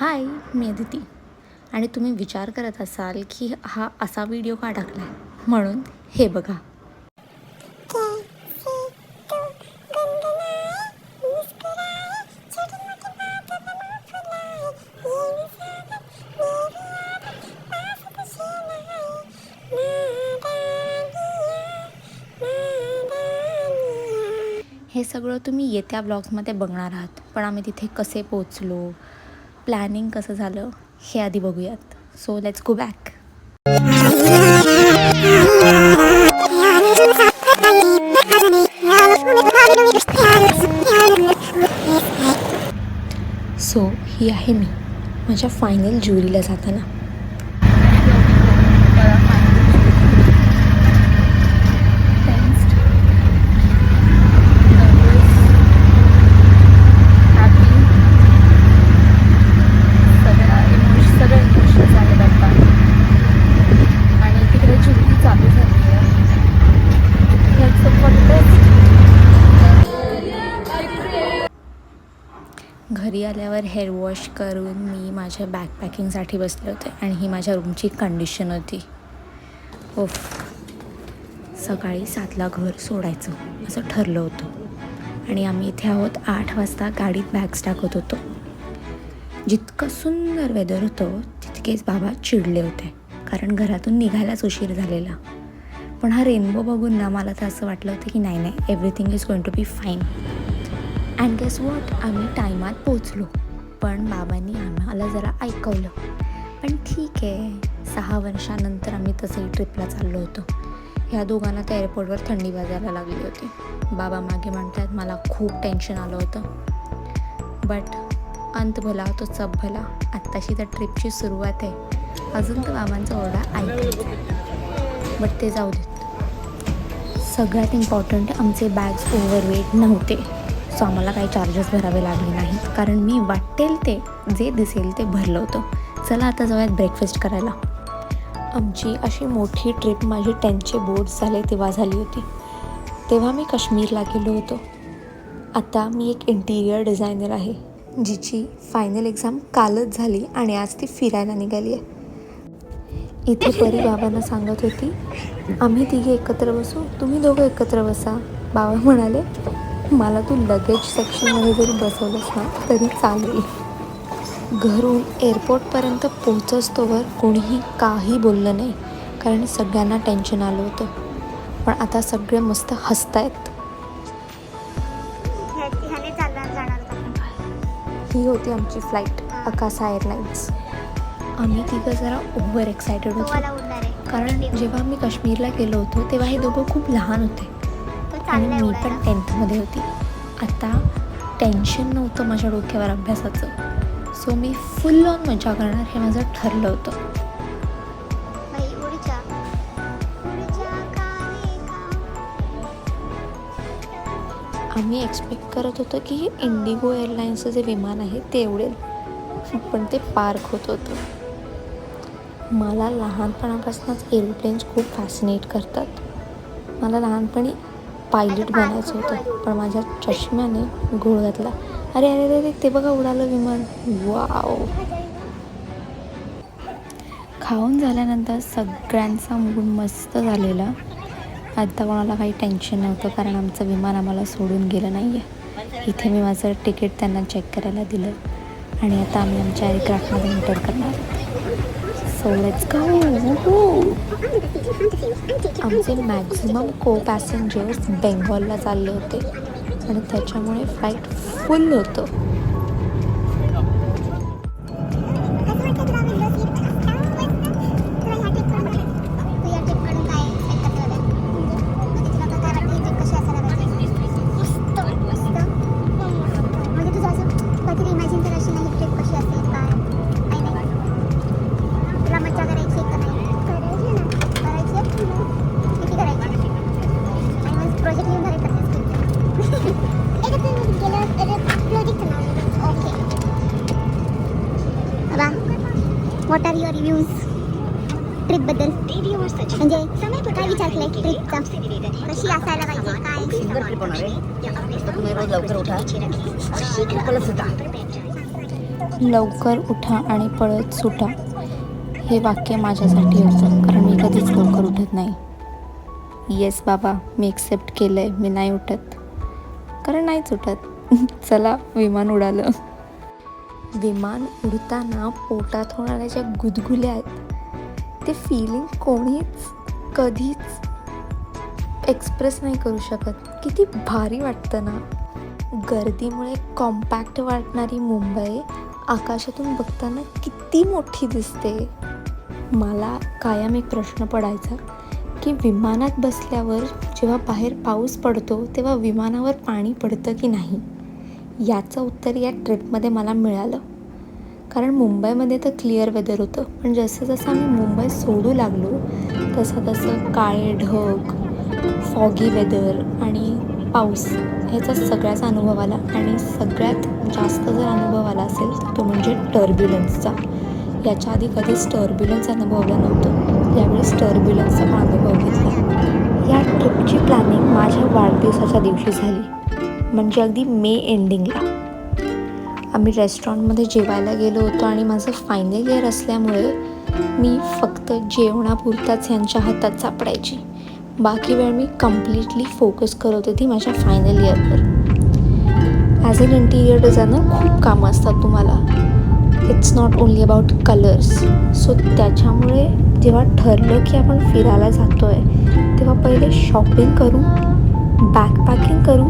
हाय मी अदिती. आणि तुम्ही विचार करत असाल की हा असा व्हिडिओ का टाकला आहे म्हणून हे बघा. हे सगळं तुम्ही येत्या ब्लॉग्समध्ये बघणार आहात. पण आम्ही तिथे कसे पोचलो? प्लॅनिंग कसं झालं हे आधी बघूयात. So let's go back so ही आहे मी माझ्या फायनल ज्युरीला जाताना सगळ्या इमोश सगळे इमोशन्स आहेत आता आणि तिकडे जुली चालू झाली आहे That's the fun best. घरी हेअर वॉश करून मी माझ्या बॅकपॅकिंगसाठी बसले होते आणि ही माझ्या रूमची कंडिशन होती. ओफ सकाळी सातला घर सोडायचं असं ठरलं होतं. आणि आम्ही इथे आहोत आठ वाजता गाडीत बॅग्स टाकत होतो. जितकं सुंदर वेदर होतं तितकेच बाबा चिडले होते. कारण घरातून निघायलाच उशीर झालेला. पण हा रेनबो बघून ना मला तर असं वाटलं होतं की नाही नाही everything is going to be fine and guess what आम्ही टायमात पोचलो. पण बाबांनी आम्हाला जरा ऐकवलं. पण ठीक आहे. सहा वर्षानंतर आम्ही तसंही ट्रिपला चाललो होतो. ह्या दोघांना त्या एअरपोर्टवर थंडी वाजायला लागली होती. बाबा मागे म्हणतात मला खूप टेन्शन आलं होतं. बट अंत भला तो सब भला. आत्ताशी त्या ट्रिपची सुरुवात आहे. अजून तर बाबांचा ओरडा ऐकायचा बट ते जाऊ देत. सगळ्यात इम्पॉर्टंट आमचे बॅग्स ओव्हरवेट नव्हते. सो आम्हाला काही चार्जेस भरावे लागले नाहीत. कारण मी वाटेल ते जे दिसेल ते भरलं होतं. चला आता जाऊयात ब्रेकफास्ट करायला. आमची अशी मोठी ट्रिप माझी टेनचे बोर्ड झाले तेव्हा झाली होती. तेव्हा मी काश्मीरला गेलो होतो. आता मी एक इंटिरियर डिझायनर आहे जिची फायनल एक्झाम कालच झाली आणि आज ती फिरायला निघाली आहे. इथे परी बाबांना सांगत होती आम्ही तिघे एकत्र बसू तुम्ही दोघं एकत्र बसा. बाबा म्हणाले मला तू लगेज सेक्शनमध्ये जरी बसवलंस ना तरी चालेल. घरून एअरपोर्टपर्यंत पोहोचस्तोवर कोणीही काही बोललं नाही कारण सगळ्यांना टेन्शन आलं होतं. पण आता सगळे मस्त हसतायत. आहेत ही होती आमची फ्लाईट अकासा एअरलाईन्स आम्ही तिघं जरा ओव्हर एक्सायटेड होतो. कारण जेव्हा आम्ही काश्मीरला गेलो होतो तेव्हा हे दोघं खूप लहान होते. आणि मी. पण टेन्थमध्ये होती. आता टेन्शन नव्हतं माझ्या डोक्यावर अभ्यासाचं. सो मी फुल ऑन मजा करणार हे माझं ठरलं होतं. आम्ही एक्सपेक्ट करत होतो की हे इंडिगो एअरलाईन्सचं जे विमान आहे ते उडेल. पण ते पार्क होत होतं. मला लहानपणापासूनच एरोप्लेन्स खूप फॅसिनेट करतात. मला लहानपणी पायलट बनायचं होतं. पण माझ्या चष्म्याने घोळ घातला. अरे अरे अरे ते बघा उडालं विमान. वाव. खाऊन झाल्यानंतर सगळ्यांचा मूड मस्त झालेला. आता कोणाला काही टेन्शन नव्हतं कारण आमचं विमान आम्हाला सोडून गेलं नाही आहे इथे मी माझं तिकीट त्यांना चेक करायला दिलं. आणि आता आम्ही आमच्या एअरक्राफ्टमध्ये एंटर करणार सो लेट्स गो आमचे मॅक्झिमम को पॅसेंजर्स बेंगॉलला चालले होते. आणि त्याच्यामुळे फ्लाईट फुल होतं. आर युअर रिव्ह्यूज ट्रिपबद्दल म्हणजे काय विचार केलाय ट्रिपचा कशी असायला पाहिजे? काय? लवकर उठा. आणि पळत सुटा. हे वाक्य माझ्यासाठी होतं कारण मी कधीच लवकर उठत नाही. येस बाबा मी एक्सेप्ट केलं आहे मी नाही उठत. कारण नाहीच उठत. चला विमान उडालं. विमान उडताना पोटात होणाऱ्या ज्या गुदगुल्या आहेत ते फिलिंग कोणीच कधीच एक्सप्रेस नाही करू शकत. किती भारी वाटतं ना? गर्दीमुळे कॉम्पॅक्ट वाटणारी मुंबई आकाशातून बघताना किती मोठी दिसते. मला कायम एक प्रश्न पडायचा की विमानात बसल्यावर जेव्हा बाहेर पाऊस पडतो तेव्हा विमानावर पाणी पडतं की नाही? याचं उत्तर या ट्रिपमध्ये मला मिळालं. कारण मुंबईमध्ये तर क्लिअर वेदर होतं. पण जसं जसं आम्ही मुंबई सोडू लागलो तसं तसं काळे ढग फॉगी वेदर आणि पाऊस ह्याचा सगळ्याचा अनुभव आला. आणि सगळ्यात जास्त जर अनुभव आला असेल तर तो म्हणजे टर्ब्युलन्सचा याच्या आधी कधीच टर्ब्युलन्स अनुभवलं नव्हतं. त्यावेळेस टर्ब्युलन्सचा अनुभव घेतला. या ट्रिपची प्लॅनिंग माझ्या वाढदिवसाच्या दिवशी झाली. म्हणजे अगदी मे एंडिंगला आम्ही रेस्टॉरंटमध्ये जेवायला गेलो होतो आणि माझं फायनल इयर असल्यामुळे मी फक्त जेवणापुरताच यांच्या हातात सापडायची. बाकी वेळ मी कम्प्लिटली फोकस करत होती माझ्या फायनल इयरवर ॲज अन इंटिरियर डिझायनर खूप कामं असतात तुम्हाला. It's not only about colours so त्याच्यामुळे जेव्हा ठरलं की आपण फिरायला जातो आहे तेव्हा पहिले शॉपिंग करू बॅकपॅकिंग करू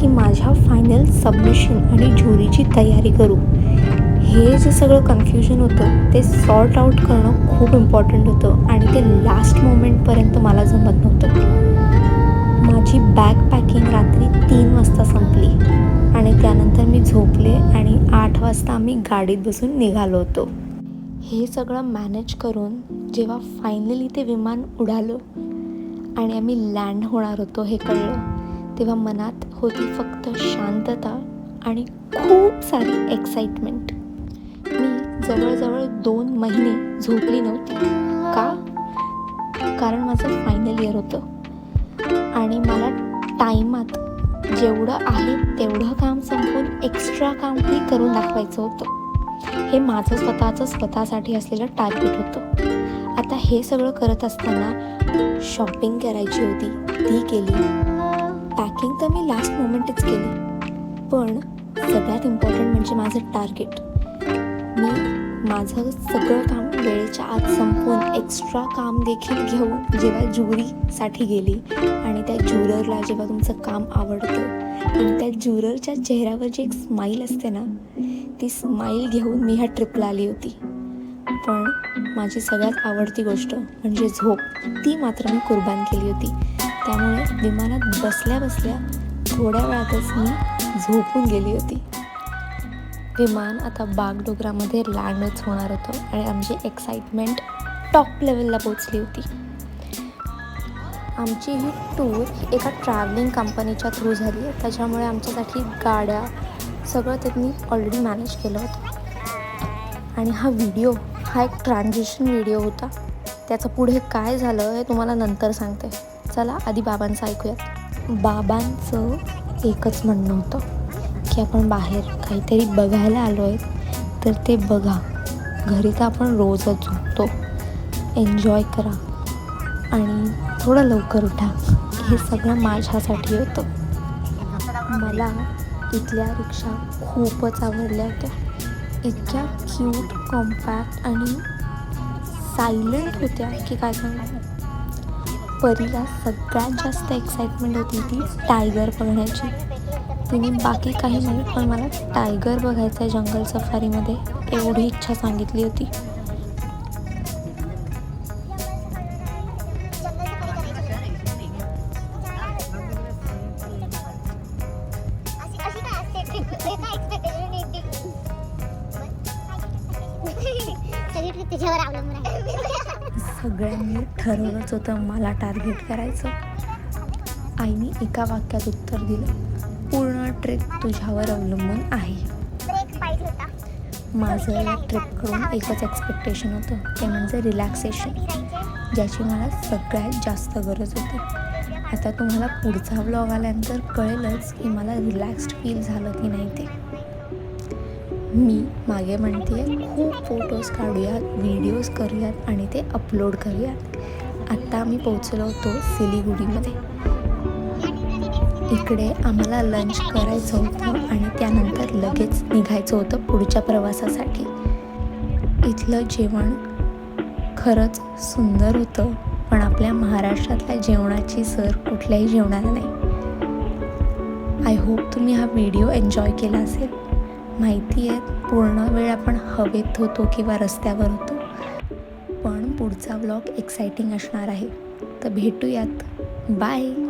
की माझ्या फायनल सबमिशन आणि ज्युरीची तयारी करू. हे जे सगळं कन्फ्युजन होतं ते सॉर्ट आऊट करणं खूप इम्पॉर्टंट होतं आणि ते लास्ट मोमेंटपर्यंत मला जमत नव्हतं. माझी बॅग पॅकिंग रात्री तीन वाजता संपली आणि त्यानंतर मी झोपले आणि आठ वाजता आम्ही गाडीत बसून निघालो होतो. हे सगळं मॅनेज करून जेव्हा फायनली ते विमान उडालं आणि आम्ही लँड होणार होतो हे कळलं. तेव्हा मनात होती फक्त शांतता आणि खूप सारी एक्साइटमेंट मी जवळजवळ दोन महिने झोपली नव्हती. का? कारण माझं फायनल इयर होतं. आणि मला टायमात जेवढं आहे तेवढं काम संपवून एक्स्ट्रा कामही करून दाखवायचं होतं. हे माझं स्वतःचं स्वतःसाठी असलेलं टार्गेट होतं. आता हे सगळं करत असताना शॉपिंग करायची होती. ती केली. पॅकिंग तर मी लास्ट मोमेंटच केली. पण सगळ्यात इम्पॉर्टंट म्हणजे माझं टार्गेट मी माझं सगळं काम वेळेच्या आत संपवून एक्स्ट्रा काम देखील घेऊन जेव्हा ज्युरीसाठी गेली आणि त्या ज्युररला जेव्हा तुमचं काम आवडतं आणि त्या ज्युररच्या चेहऱ्यावर जी एक स्माईल असते ना ती स्माईल घेऊन मी ह्या ट्रिपला आली होती. पण माझी सगळ्यात आवडती गोष्ट म्हणजे झोप ती मात्र मी कुर्बान केली होती. त्यामुळे विमानात बसल्या बसल्या थोड्या वेळातच मी झोपून गेली होती. विमान आता बागडोगरामध्ये लँडच होणार होतं आणि आमची एक्साइटमेंट टॉप लेवलला पोचली होती. आमची ही टूर एका ट्रॅव्हलिंग कंपनीच्या थ्रू झाली. आहे त्याच्यामुळे आमच्यासाठी गाड्या सगळं त्यांनी ऑलरेडी मॅनेज केलं होतं. आणि हा व्हिडिओ हा एक ट्रान्झिशन व्हिडिओ होता. त्याचं पुढे काय झालं हे तुम्हाला नंतर सांगते. चला आधी बाबांचं ऐकूयात. बाबांचं एकच म्हणणं होतं की आपण बाहेर काहीतरी बघायला आलो आहे तर ते बघा. घरी तर आपण रोजच झोपतो एन्जॉय करा. आणि थोडं लवकर उठा. हे सगळं माझ्यासाठी होतं. मला इथल्या रिक्षा खूपच आवडल्या होत्या. इतक्या क्यूट कॉम्पॅक्ट आणि सायलेंट होत्या की काय सांगू? परीला सगळ्यात जास्त एक्साइटमेंट होती ती टायगर बघण्याची. तिने बाकी काही नाही पण मला टायगर बघायचं आहे जंगल सफारीमध्ये एवढी इच्छा सांगितली होती. अशी सगळ्यांनी ठरवलंच होतं. मला टार्गेट करायचं. आईने एका वाक्यात उत्तर दिलं. पूर्ण ट्रिप तुझ्यावर अवलंबून आहे. माझं या ट्रिपकडून एकच एक्सपेक्टेशन होतं. ते म्हणजे रिलॅक्सेशन ज्याची मला सगळ्यात जास्त गरज होती. आता तुम्हाला पुढचा व्लॉग आल्यानंतर कळेलच की मला रिलॅक्स्ड फील झालं की नाही ते. मी मागे म्हणते खूप फोटोज काढूयात व्हिडिओज करूयात आणि ते अपलोड करूयात. आत्ता आम्ही पोचलो होतो सिलिगुडीमध्ये. इकडे आम्हाला लंच करायचं होतं आणि त्यानंतर लगेच निघायचं होतं पुढच्या प्रवासासाठी. इथलं जेवण खरंच सुंदर होतं पण आपल्या महाराष्ट्रातल्या जेवणाची सर कुठल्याही जेवणाला नाही. आय होप तुम्ही हा व्हिडिओ एन्जॉय केला असेल. माहिती आहे पूर्ण वेळ आपण हवेत होतो किंवा रस्त्यावर होतो. पण पुढचा ब्लॉग एक्सायटिंग असणार आहे. तर भेटूयात. बाय